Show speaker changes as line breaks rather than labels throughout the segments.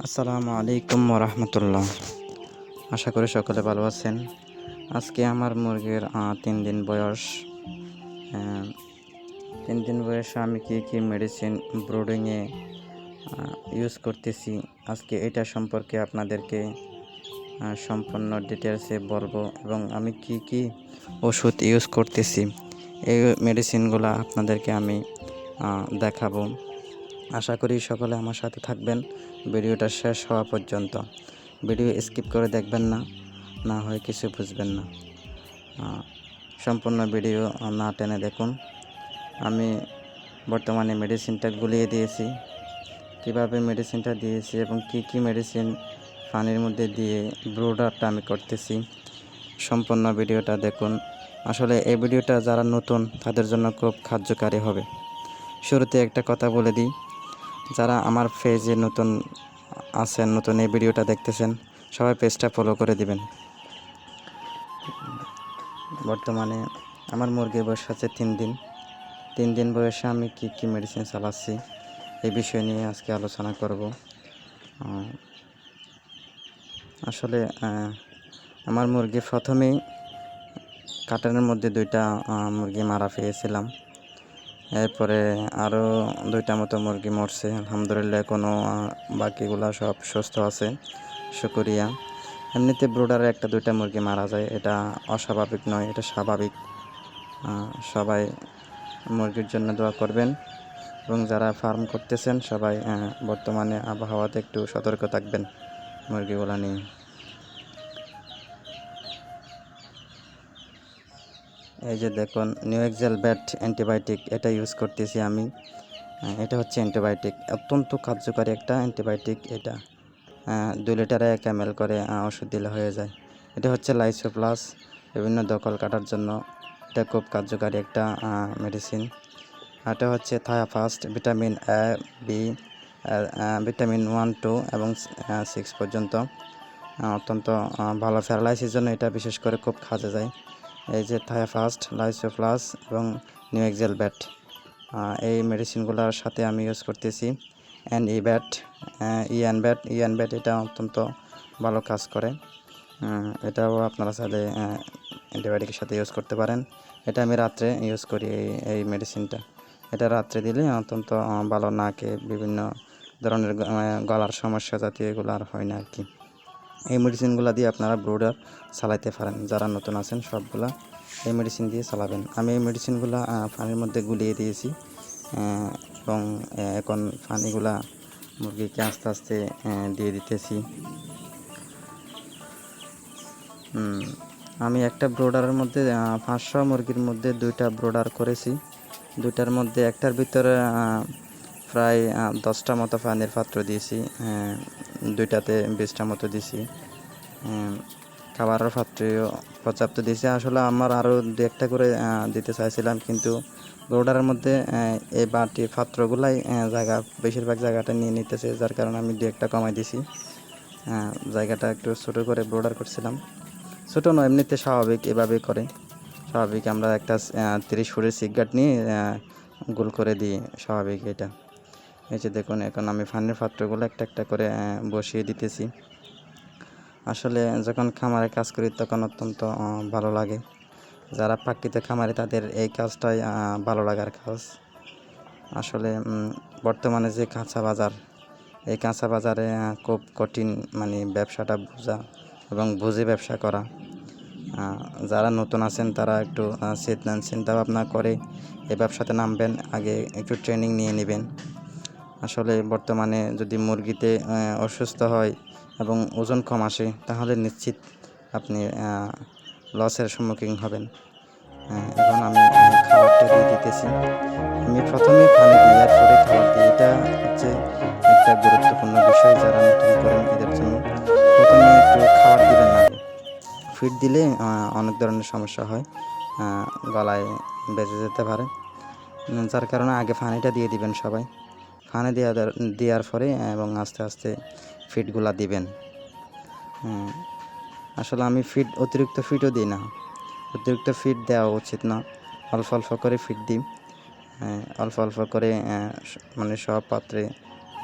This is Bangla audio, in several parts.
আসসালামু আলাইকুম রহমতুল্লাহ আশা করি সকলে ভালো আছেন। আজকে আমার মুরগির তিন দিন বয়স। তিন দিন বয়সে আমি কী কী মেডিসিন ব্রুডিংয়ে ইউজ করতেছি, আজকে এটা সম্পর্কে আপনাদেরকে সম্পূর্ণ ডিটেলসে বলব এবং আমি কি কি ওষুধ ইউজ করতেছি, এই মেডিসিনগুলো আপনাদেরকে আমি দেখাবো। আশা করি সকলে আমার সাথে থাকবেন। ভিডিওটা শেষ হওয়া পর্যন্ত। ভিডিও স্কিপ করে দেখবেন না না হয় কিছু বুঝবেন না। সম্পূর্ণ ভিডিও না টেনে দেখুন। আমি বর্তমানে মেডিসিনটা গুলিয়ে দিয়েছি। কীভাবে মেডিসিনটা দিয়েছি এবং কি কি মেডিসিন পানির মধ্যে দিয়ে ব্রোডারটা আমি করতেছি, সম্পূর্ণ ভিডিওটা দেখুন। আসলে এই ভিডিওটা যারা নতুন, তাদের জন্য খুব কার্যকারী হবে। শুরুতে একটা কথা বলে দিই। যারা আমার পেজে নতুন আছেন, নতুন এই ভিডিওটা দেখতেছেন, সবাই পেজটা ফলো করে দিবেন। বর্তমানে আমার মুরগির বয়স আছে তিন দিন। তিন দিন বয়সে আমি কি কি মেডিসিন চালাচ্ছি এই বিষয় নিয়ে আজকে আলোচনা করব। আসলে আমার মুরগি প্রথমেই কাটানের মধ্যে দুইটা মুরগি মারা পেয়েছিলাম এরপরে আরও দুইটা মতো মুরগি মরছে। আলহামদুলিল্লাহ কোনো বাকিগুলা সব সুস্থ আছে। শুকরিয়া। এমনিতে ব্রোডারে একটা দুইটা মুরগি মারা যায়, এটা অস্বাভাবিক নয়, এটা স্বাভাবিক। সবাই মুরগির জন্য দোয়া করবেন। এবং যারা ফার্ম করতেছেন, সবাই বর্তমানে আবহাওয়াতে একটু সতর্ক থাকবেন মুরগিগুলা নিয়ে। এই যে দেখুন নিউ এক্সেল ব্যাট অ্যান্টিবায়োটিক এটা ইউজ করতেছি আমি। এটা হচ্ছে অ্যান্টিবায়োটিক অত্যন্ত কার্যকারী একটা অ্যান্টিবায়োটিক এটা। দুই লিটারে এক এম করে ওষুধ দিলে হয়ে যায়। এটা হচ্ছে লাইসো প্লাস বিভিন্ন দখল কাটার জন্য। এটা খুব কার্যকারী একটা মেডিসিন এটা হচ্ছে থায়াফাস্ট ভিটামিন এ বি ভিটামিন ওয়ান টু এবং সিক্স পর্যন্ত। অত্যন্ত ভালো। প্যারালাইসিস জন্য এটা বিশেষ করে খুব কাজে যায় এই যে থায়াফাস্ট লাইসোপ্লাস এবং নিউ এক্সেল ব্যাট এই মেডিসিনগুলোর সাথে আমি ইউজ করতেছি। অ্যান্ড ই ব্যাট ইয়ান ব্যাট ইয়ান ব্যাট এটা অত্যন্ত ভালো কাজ করে। এটাও আপনারা চাইলে অ্যান্টিবায়োটিকের সাথে ইউজ করতে পারেন। এটা আমি রাত্রে ইউজ করি এই এই মেডিসিনটা এটা রাত্রে দিলে অত্যন্ত ভালো নাকে বিভিন্ন ধরনের গলার সমস্যা জাতীয় এগুলো আর হয় না আর কি। এই মেডিসিনগুলো দিয়ে আপনারা ব্রোডার চালাইতে পারেন। যারা নতুন আছেন, সবগুলা এই মেডিসিন দিয়ে চালাবেন। আমি এই মেডিসিনগুলো পানির মধ্যে গুলিয়ে দিয়েছি এবং এখন পানিগুলা মুরগিকে আস্তে আস্তে দিয়ে দিতেছি। আমি একটা ব্রোডারের মধ্যে পাঁচশো মুরগির মধ্যে দুইটা ব্রোডার করেছি। দুইটার মধ্যে একটার ভিতরে প্রায় দশটা মতো পানির পাত্র দিয়েছি দুইটাতে বিশটা মতো দিছি। খাবারের পাত্রেও পর্যাপ্ত দিয়েছি আসলে আমার আরও দু একটা করে দিতে চাইছিলাম, কিন্তু ব্রোডারের মধ্যে এই বাটি পাত্রগুলাই জায়গা, বেশিরভাগ জায়গাটা নিয়ে নিতেছে, যার কারণে আমি দু একটা কমাই দিছি। জায়গাটা একটু ছোটো করে ব্রোডার করছিলাম। ছোটো নয়, এমনিতে স্বাভাবিক এভাবে করে। স্বাভাবিক আমরা একটা তিরিশ ফুটের সিগারেট নিয়ে গোল করে দিই, স্বাভাবিক এটা। এই যে দেখুন, এখন আমি ফানের পাত্রগুলো একটা একটা করে বসিয়ে দিতেছি। আসলে যখন খামারে কাজ করি তখন অত্যন্ত ভালো লাগে। যারা প্রাকৃতিক খামারে তাদের এই কাজটাই ভালো লাগার কাজ। আসলে বর্তমানে যে কাঁচা বাজার, এই কাঁচা বাজারে খুব কঠিন মানে ব্যবসাটা বোঝা এবং বুঝে ব্যবসা করা। যারা নতুন আছেন তারা একটু চিন্তা ভাবনা করে এই ব্যবসাতে নামবেন, আগে একটু ট্রেনিং নিয়ে নেবেন। আসলে বর্তমানে যদি মুরগিতে অসুস্থ হয় এবং ওজন কম আসে, তাহলে নিশ্চিত আপনি লসের সম্মুখীন হবেন। এখন আমি খাবারটা দিয়ে দিতেছি। আমি প্রথমে পানি দিই এরপরে খাবার দিই এটা হচ্ছে একটা গুরুত্বপূর্ণ বিষয় যারা নতুন করেন এদের জন্য। প্রথমে একটু খাবার দিবেন না। ফিড দিলে অনেক ধরনের সমস্যা হয় গলায় বেজে যেতে পারে। যার কারণে আগে পানিটা দিয়ে দিবেন সবাই। পানি দেওয়া দেওয়ার পরে এবং আস্তে আস্তে ফিডগুলা দিবেন। আসলে আমি ফিড অতিরিক্ত ফিডও দিই না। অতিরিক্ত ফিড দেওয়া উচিত না। অল্প অল্প করে ফিড দিই। হ্যাঁ, অল্প অল্প করে মানে সব পাত্রে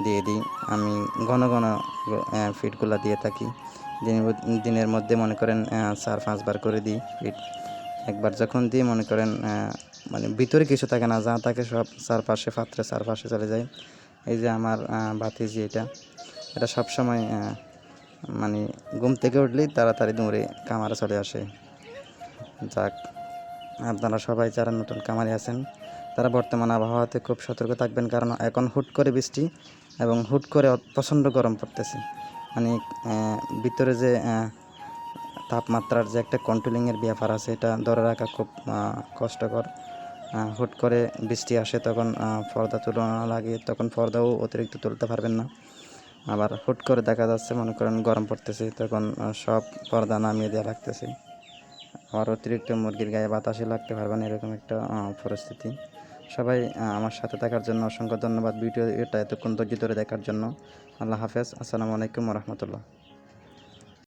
দিয়ে দিই। আমি ঘন ঘন ফিডগুলো দিয়ে থাকি। দিনের মধ্যে মনে করেন চার পাঁচবার করে দিই ফিড একবার যখন দিই মনে করেন মানে ভিতরে কিছু থাকে না যা থাকে সব চারপাশে পাত্রে চারপাশে চলে যায়। এই যে আমার ভাতিজি এটা এটা সবসময় মানে ঘুম থেকে উঠলেই তাড়াতাড়ি দৌড়ে কামারে চলে আসে। যাক, আপনারা সবাই যারা নতুন কামারে আছেন, তারা বর্তমান আবহাওয়াতে খুব সতর্ক থাকবেন, কারণ এখন হুট করে বৃষ্টি এবং হুট করে প্রচণ্ড গরম পড়তেছে। মানে ভিতরে যে তাপমাত্রার যে একটা কন্ট্রোলিংয়ের ব্যাপার আছে, এটা ধরে রাখা খুব কষ্টকর। হুট করে বৃষ্টি আসে তখন পর্দা তুলনা লাগে তখন পর্দাও অতিরিক্ত তুলতে পারবেন না। আবার হুট করে দেখা যাচ্ছে, মনে করেন গরম পড়তেছে, তখন সব পর্দা নামিয়ে দেওয়া লাগতেছে। আবার অতিরিক্ত মুরগির গায়ে বাতাসে লাগতে পারবে না, এরকম একটা পরিস্থিতি। সবাই আমার সাথে থাকার জন্য অসংখ্য ধন্যবাদ ভিডিও এটা এতক্ষণ ধৈর্য ধরে দেখার জন্য। আল্লাহ হাফেজ, আসসালামু আলাইকুম রহমতুল্লাহ।